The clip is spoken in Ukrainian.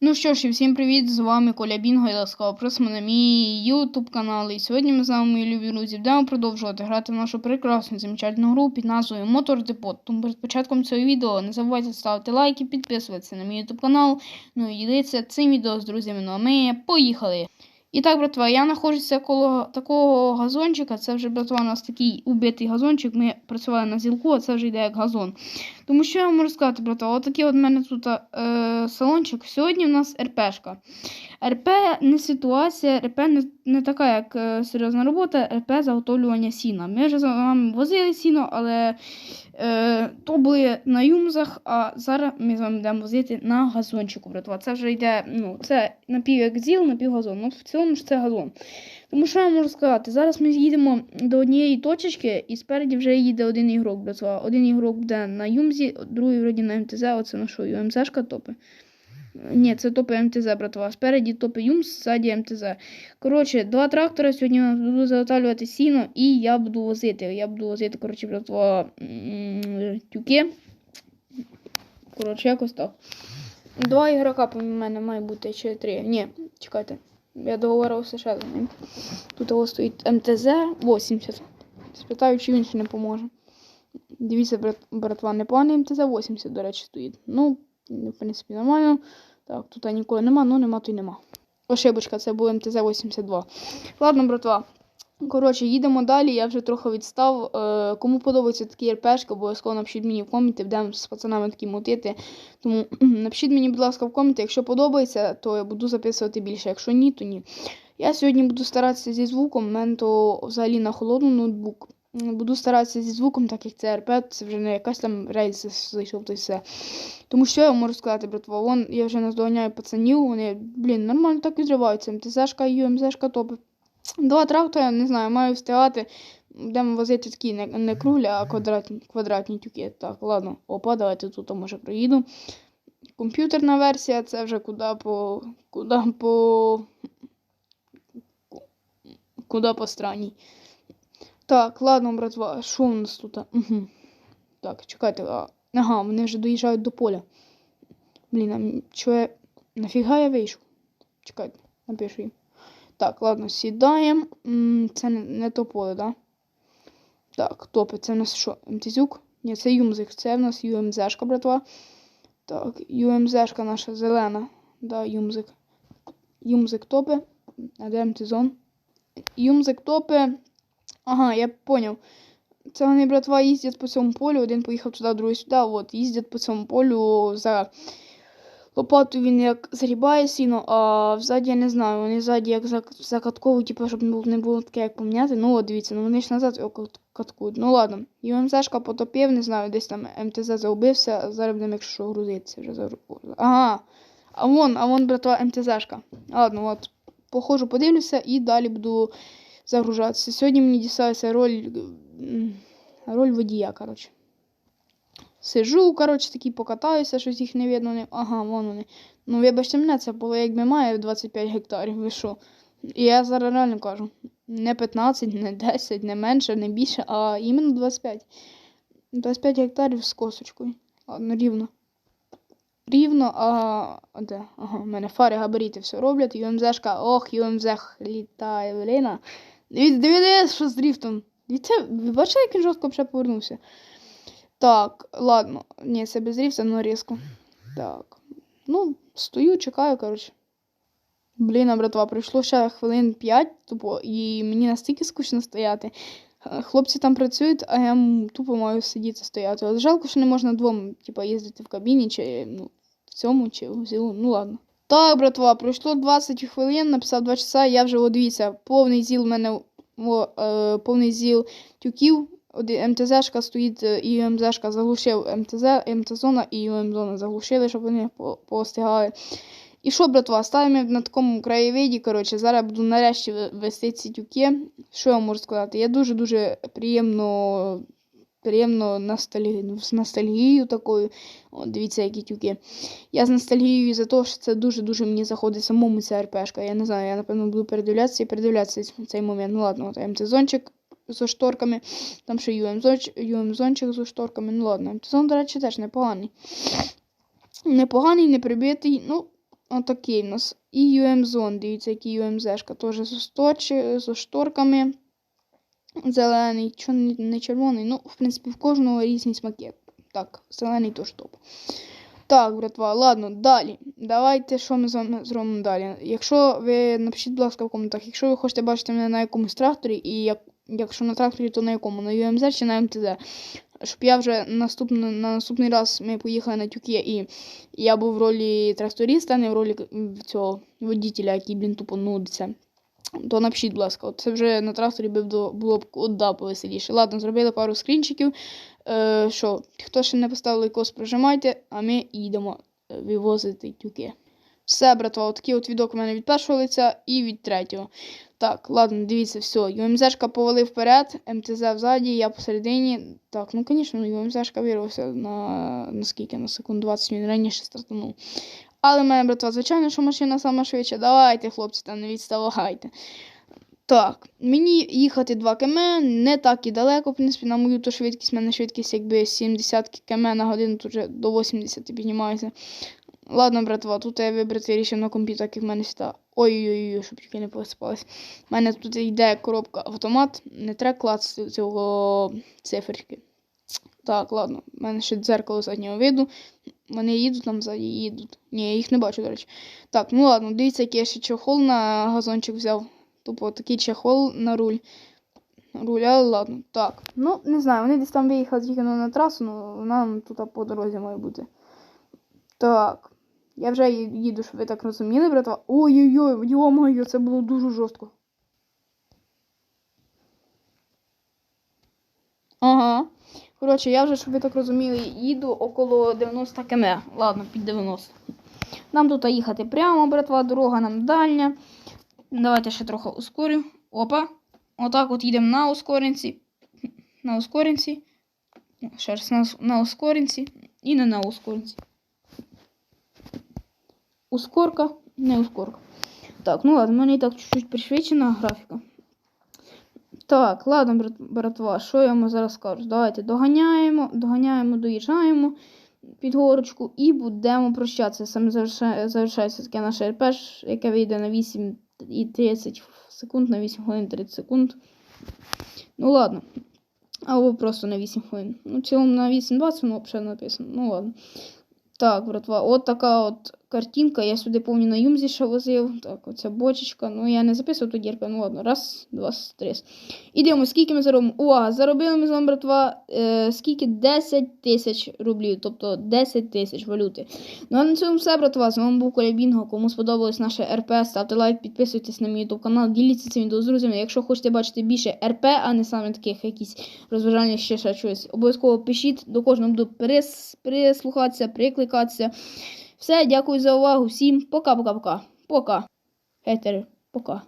Ну що ж, і всім привіт! З вами Коля Бінго і ласкаво просимо на мій YouTube канал. І сьогодні ми з вами, мої любі друзі, будемо продовжувати грати в нашу прекрасну замечательну гру під назвою Motor Depot. Тому перед початком цього відео не забувайте ставити лайки, підписуватися на мій YouTube канал, ну і ділитися цим відео з друзями. Ну а ми поїхали! І так, братва, я знаходжуся коло такого газончика. Це вже, братва, у нас такий убитий газончик. Ми працювали на зілку, а це вже йде як газон. Тому що я вам можу сказати, братва, отакий от в мене тут е, салончик. Сьогодні в нас РПшка. РП не ситуація, РП не, не така, як е, серйозна робота, РП заготовлювання сіна. Ми вже з вами возили сіно, але е, то були на юмзах, а зараз ми з вами будемо возити на газончику, братва. Це вже йде, ну, це напів як зіл, напів. Ну, в цілому ж це газон. Тому що я можу сказати, зараз ми їдемо до однієї точечки, і спереді вже їде один ігрок, братва. Один ігрок буде на Юмзі, другий вроді на МТЗ, оце на що, МЗшка топи. Ні, це топи МТЗ, братва. Спереді топи Юмз, ззаді МТЗ. Коротше, два трактора сьогодні я буду заготовлювати сіно, і я буду возити. Я буду возити, коротше, братва, тюки. Коротше, якось так. Два ігрока по мене має бути чи три. Ні, чекайте. Я договорився ще з ним. Тут ось стоїть МТЗ 80. Спитаю, чи він ще не поможе. Дивіться, брат, братва, непоганий МТЗ 80, до речі, стоїть. Ну, в принципі, нормально. Так, тут ніколи нема, ну нема, то й нема. Ошибочка, це був МТЗ 82. Ладно, братва. Коротше, їдемо далі. Я вже трохи відстав. Е, кому подобається такі РПшки, обов'язково напишіть мені в коменти, будемо з пацанами такі мутити. Тому напишіть мені, будь ласка, в коменти. Якщо подобається, то я буду записувати більше. Якщо ні, то ні. Я сьогодні буду старатися зі звуком. У мене то взагалі на холодну ноутбук. Буду старатися зі звуком, так як це РП, це вже не якась там рейс зайшов, то й все. Тому що я можу сказати, братва, вон я вже наздоганяю пацанів, вони, блін, нормально так відриваються. МТЗшка і ЮМЗшка топи. Два трактора, не знаю, маю встигати. Будемо возити такі не, не круглі, а квадратні квадратні тюки. Так, ладно, опа, давайте тут може проїду. Комп'ютерна версія, це вже куди по. куди по. Куди по странній. Так, ладно, братва, що у нас тут? Угу. Так, чекайте. А... Ага, вони вже доїжджають до поля. Блін, а що я. Нафіга я вийшов? Чекайте, напишу їм. Так, ладно, сідаємо. Це не, не то поле, да? Так, топи, це у нас що? МТЗюк? Ні, це Юмзик, це в нас ЮМЗшка, братва. Так, ЮМЗшка наша зелена. Да, Юмзик. Юмзик топи. А де МТЗон? Юмзик топи. Ага, я поняв. Це вони, братва, їздять по цьому полю. Один поїхав туди, другий сюди. От, їздять по цьому полю за лопату він як зрібає сіно, а взаді я не знаю. Вони ззаді як закатковують, типу, щоб не було, таке, як поміняти. Ну, от дивіться, ну вони ж назад його каткують. Ну ладно. ЮМЗшка потопив, не знаю, десь там МТЗ заубився, зараз будемо, якщо грузитися вже за Ага. А вон, а вон, братва, МТЗшка. Ладно, от. Походжу, подивлюся і далі буду загружатися. Сьогодні мені дісталася роль роль водія, коротше. Сижу, коротше, такий покатаюся, щось їх не видно. Ага, вон вони. Ну, вибачте мене, це було якби має 25 гектарів, ви що? І я зараз реально кажу. Не 15, не 10, не менше, не більше, а іменно 25. 25 гектарів з косочкою. Ладно, рівно. Рівно, а де? Ага, у мене фари габаріти все роблять. ЮМЗшка, ох, ЮМЗ літає, бліна. Дивіться, що з дріфтом. Ви бачили, як він жорстко вже повернувся? Так, ладно. Ні, це без дріфта, але різко. Так. Ну, стою, чекаю, коротше. Блін, братва, пройшло ще хвилин 5, тупо, і мені настільки скучно стояти. Хлопці там працюють, а я тупо маю сидіти стояти. От жалко, що не можна двом, типу, їздити в кабіні, чи ну, в цьому, чи в зілу. Ну ладно. Так, братва, пройшло 20 хвилин, написав 2 часа, я вже дивіться, повний зіл в мене о, повний зіл тюків. МТЗшка стоїть і МЗшка заглушив МТЗ, МТ-зона і ЮМЗона заглушили, щоб вони постигали. І що, братва, ставимо на такому краєвиді. коротше, Зараз буду нарешті вести ці тюки. Що я можу сказати? Я дуже-дуже приємно приємно ностальгію, з ностальгією такою. О, Дивіться, які тюки. Я з ностальгією за те, що це дуже-дуже мені заходить самому ця РПшка. Я не знаю, я напевно буду передивлятися і передивлятися цей момент. Ну ладно, от МТ-зончик з шторками. Там ще UM-зончик з шторками. Ну ладно, МТ-зон, до речі, теж непоганий. Непоганий, не прибитий. Ну, отакий в нас. І UM-зон, дивіться, який UMZ-шка. Теж з, сточі, з шторками. Зелений, що не, червоний. Ну, в принципі, в кожного різні смаки. Так, зелений теж топ. Так, братва, ладно, далі. Давайте що ми з вами зробимо далі. Якщо ви напишіть, будь ласка, в коментарях, якщо ви хочете бачити мене на якомусь тракторі, і як, якщо на тракторі, то на якому? На UMZ чи на МТЗ. Щоб я вже наступний, на наступний раз ми поїхали на тюки, і я був в ролі тракториста, а не в ролі цього водителя, який, блін, тупо нудиться. То напишіть, будь ласка, от це вже на тракторі було б куда повеселіше. Ладно, зробили пару скрінчиків. Е, що, хто ще не поставив лайкос, прожимайте, а ми їдемо е, вивозити тюки. Все, братва, отакий от відок у мене від першого лиця і від третього. Так, ладно, дивіться, все. ЮМЗшка повалив вперед, МТЗ взаді, я посередині. Так, ну звісно, ЮМЗшка вирвався на, на скільки? На секунд 20 він раніше стартанув. Але мене, братва, звичайно, що машина сама швидша. Давайте, хлопці, та не відставайте. Так, мені їхати 2 км не так і далеко, в принципі, на мою то швидкість, в мене швидкість якби 70 км на годину, тут вже до 80 піднімається. Ладно, братва, тут я вибрати вирішив на компі, так як в мене сюди. Ой-ой-ой, щоб тільки не посипалось. У мене тут йде коробка автомат, не треба клацати цього циферки. Так, ладно, в мене ще дзеркало заднього виду. Вони їдуть там ззаді, їдуть. Ні, я їх не бачу, до речі. Так, ну ладно, дивіться, який я ще чохол на газончик взяв. Тупо такий чехол на руль. Але ладно. Так. Ну, не знаю, вони десь там виїхали тільки на трасу, але нам тут по дорозі має бути. Так. Я вже їду, щоб ви так розуміли, братва. Ой-ой-ой, йо-моє, це було дуже жорстко. Ага. Коротше, я вже, щоб ви так розуміли, їду около 90 км. Ладно, під 90. Нам тут їхати прямо, братва, дорога нам дальня. Давайте ще трохи ускорю. Опа. Отак от їдемо на ускоренці. На ускоренці. Ще раз на, на ускоренці. І не на ускоренці. Ускорка, не ускорка. Так, ну ладно, в мене і так чуть-чуть пришвидшена графіка. Так, ладно, брат, братва, що я вам зараз скажу? Давайте доганяємо, доганяємо, доїжджаємо під горочку і будемо прощатися. Саме завершає, завершається таке наше РП, яке вийде на 8 і 30 секунд, на 8 хвилин 30 секунд. Ну ладно. Або просто на 8 хвилин. Ну, в цілому на 8.20 воно взагалі написано. Ну ладно. Так, братва, от така от картинка. Я сюди повні на юмзі ще возив. Так, оця бочечка. Ну, я не записував тоді РП. Ну ладно, раз, два, три. Ідемо, скільки ми заробимо? Увага, заробили ми з вами, братва, е, скільки? 10 тисяч рублів, тобто 10 тисяч валюти. Ну а на цьому все, братва. З вами був Коля Бінго. Кому сподобалось наше РП, ставте лайк, підписуйтесь на мій YouTube канал, діліться цим відео з друзями. Якщо хочете бачити більше РП, а не саме таких якісь розважальних ще щось, обов'язково пишіть, до кожного буду перес, прислухатися, прикликатися. Все, дякую за увагу. Всім пока-пока-пока. Пока. Хейтери, пока.